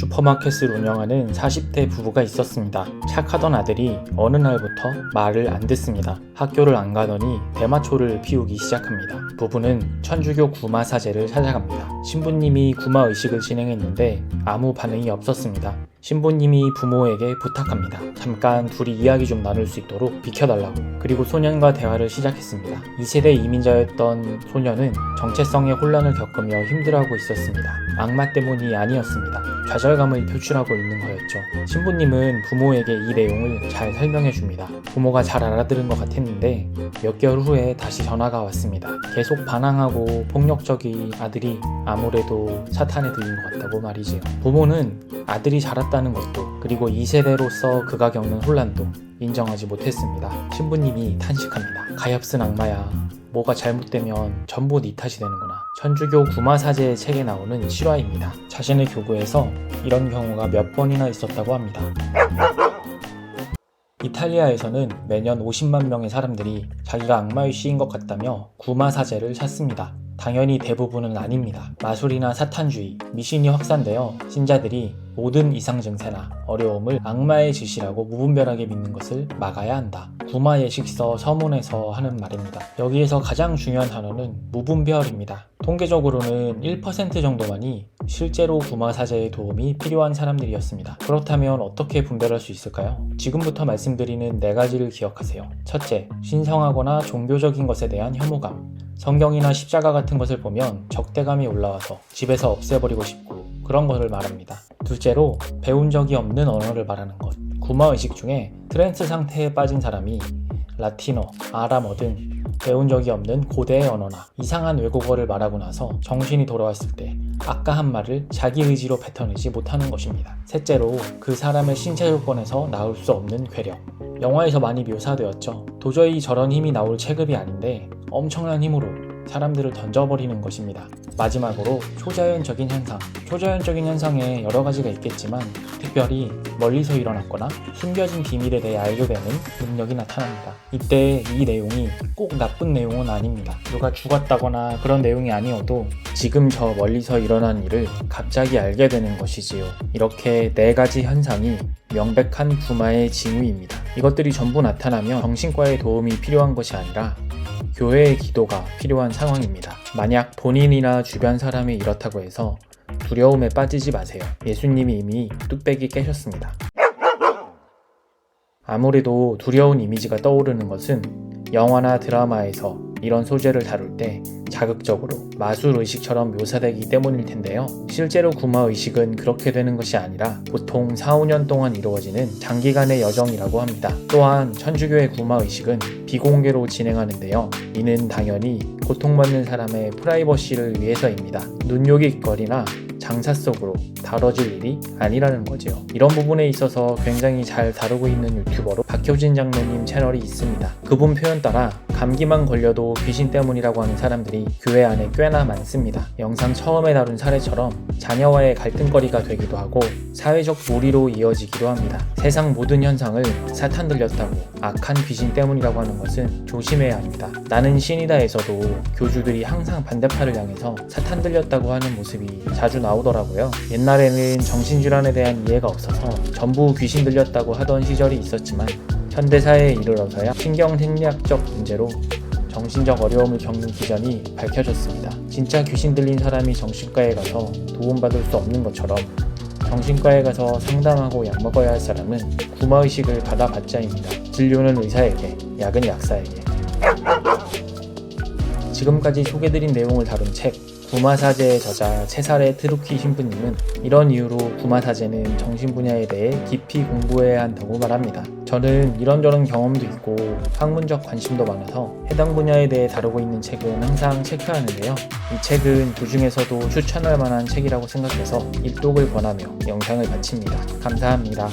슈퍼마켓을 운영하는 40대 부부가 있었습니다. 착하던 아들이 어느 날부터 말을 안 듣습니다. 학교를 안 가더니 대마초를 피우기 시작합니다. 부부는 천주교 구마 사제를 찾아갑니다. 신부님이 구마 의식을 진행했는데 아무 반응이 없었습니다. 신부님이 부모에게 부탁합니다. 잠깐 둘이 이야기 좀 나눌 수 있도록 비켜달라고. 그리고 소년과 대화를 시작했습니다. 2세대 이민자였던 소년은 정체성의 혼란을 겪으며 힘들어하고 있었습니다. 악마 때문이 아니었습니다. 좌절감을 표출하고 있는 거였죠. 신부님은 부모에게 이 내용을 잘 설명해 줍니다. 부모가 잘 알아들은 것 같았는데 몇 개월 후에 다시 전화가 왔습니다. 계속 반항하고 폭력적인 아들이 아무래도 사탄에 들린 것 같다고 말이지요. 부모는 아들이 자랐다는 것도 그리고 2세대로서 그가 겪는 혼란도 인정하지 못했습니다. 신부님이 탄식합니다. 가엾은 악마야. 뭐가 잘못되면 전부 네 탓이 되는구나. 천주교 구마사제의 책에 나오는 실화입니다. 자신의 교구에서 이런 경우가 몇 번이나 있었다고 합니다. 이탈리아에서는 매년 50만 명의 사람들이 자기가 악마의 씨인 것 같다며 구마사제를 찾습니다. 당연히 대부분은 아닙니다. 마술이나 사탄주의, 미신이 확산되어 신자들이 모든 이상 증세나 어려움을 악마의 짓이라고 무분별하게 믿는 것을 막아야 한다. 구마 예식서 서문에서 하는 말입니다. 여기에서 가장 중요한 단어는 무분별입니다. 통계적으로는 1% 정도만이 실제로 구마 사제의 도움이 필요한 사람들이었습니다. 그렇다면 어떻게 분별할 수 있을까요? 지금부터 말씀드리는 네 가지를 기억하세요. 첫째, 신성하거나 종교적인 것에 대한 혐오감. 성경이나 십자가 같은 것을 보면 적대감이 올라와서 집에서 없애버리고 싶고 그런 것을 말합니다. 둘째로 배운 적이 없는 언어를 말하는 것. 구마 의식 중에 트랜스 상태에 빠진 사람이 라틴어, 아람어 등 배운 적이 없는 고대의 언어나 이상한 외국어를 말하고 나서 정신이 돌아왔을 때 아까 한 말을 자기 의지로 뱉어내지 못하는 것입니다. 셋째로 그 사람의 신체 조건에서 나올 수 없는 괴력. 영화에서 많이 묘사되었죠. 도저히 저런 힘이 나올 체급이 아닌데 엄청난 힘으로 사람들을 던져버리는 것입니다. 마지막으로 초자연적인 현상. 초자연적인 현상에 여러 가지가 있겠지만 특별히 멀리서 일어났거나 숨겨진 비밀에 대해 알게 되는 능력이 나타납니다. 이때 이 내용이 꼭 나쁜 내용은 아닙니다. 누가 죽었다거나 그런 내용이 아니어도 지금 저 멀리서 일어난 일을 갑자기 알게 되는 것이지요. 이렇게 네 가지 현상이 명백한 구마의 징후입니다. 이것들이 전부 나타나면 정신과의 도움이 필요한 것이 아니라 교회의 기도가 필요한 상황입니다. 만약 본인이나 주변 사람이 이렇다고 해서 두려움에 빠지지 마세요. 예수님이 이미 뚝배기 깨셨습니다. 아무래도 두려운 이미지가 떠오르는 것은 영화나 드라마에서 이런 소재를 다룰 때 자극적으로 마술 의식처럼 묘사되기 때문일 텐데요. 실제로 구마 의식은 그렇게 되는 것이 아니라 보통 4, 5년 동안 이루어지는 장기간의 여정이라고 합니다. 또한 천주교의 구마 의식은 비공개로 진행하는데요. 이는 당연히 고통받는 사람의 프라이버시를 위해서입니다. 눈요깃거리나 장사 속으로 다뤄질 일이 아니라는 거죠. 이런 부분에 있어서 굉장히 잘 다루고 있는 유튜버로 박효진 장로님 채널이 있습니다. 그분 표현 따라 감기만 걸려도 귀신 때문이라고 하는 사람들이 교회 안에 꽤나 많습니다. 영상 처음에 다룬 사례처럼 자녀와의 갈등거리가 되기도 하고 사회적 무리로 이어지기도 합니다. 세상 모든 현상을 사탄 들렸다고 악한 귀신 때문이라고 하는 것은 조심해야 합니다. 나는 신이다에서도 교주들이 항상 반대파를 향해서 사탄 들렸다고 하는 모습이 자주 나오더라고요. 옛날에는 정신질환에 대한 이해가 없어서 전부 귀신 들렸다고 하던 시절이 있었지만 현대사회에 이르러서야 신경생리학적 문제로 정신적 어려움을 겪는 기전이 밝혀졌습니다. 진짜 귀신 들린 사람이 정신과에 가서 도움받을 수 없는 것처럼 정신과에 가서 상담하고 약 먹어야 할 사람은 구마의식을 받아봤자입니다. 진료는 의사에게, 약은 약사에게. 지금까지 소개드린 내용을 다룬 책 구마사제의 저자 체사레 트루키 신부님은 이런 이유로 구마사제는 정신 분야에 대해 깊이 공부해야 한다고 말합니다. 저는 이런저런 경험도 있고 학문적 관심도 많아서 해당 분야에 대해 다루고 있는 책은 항상 체크하는데요. 이 책은 그 중에서도 추천할 만한 책이라고 생각해서 입독을 권하며 영상을 마칩니다. 감사합니다.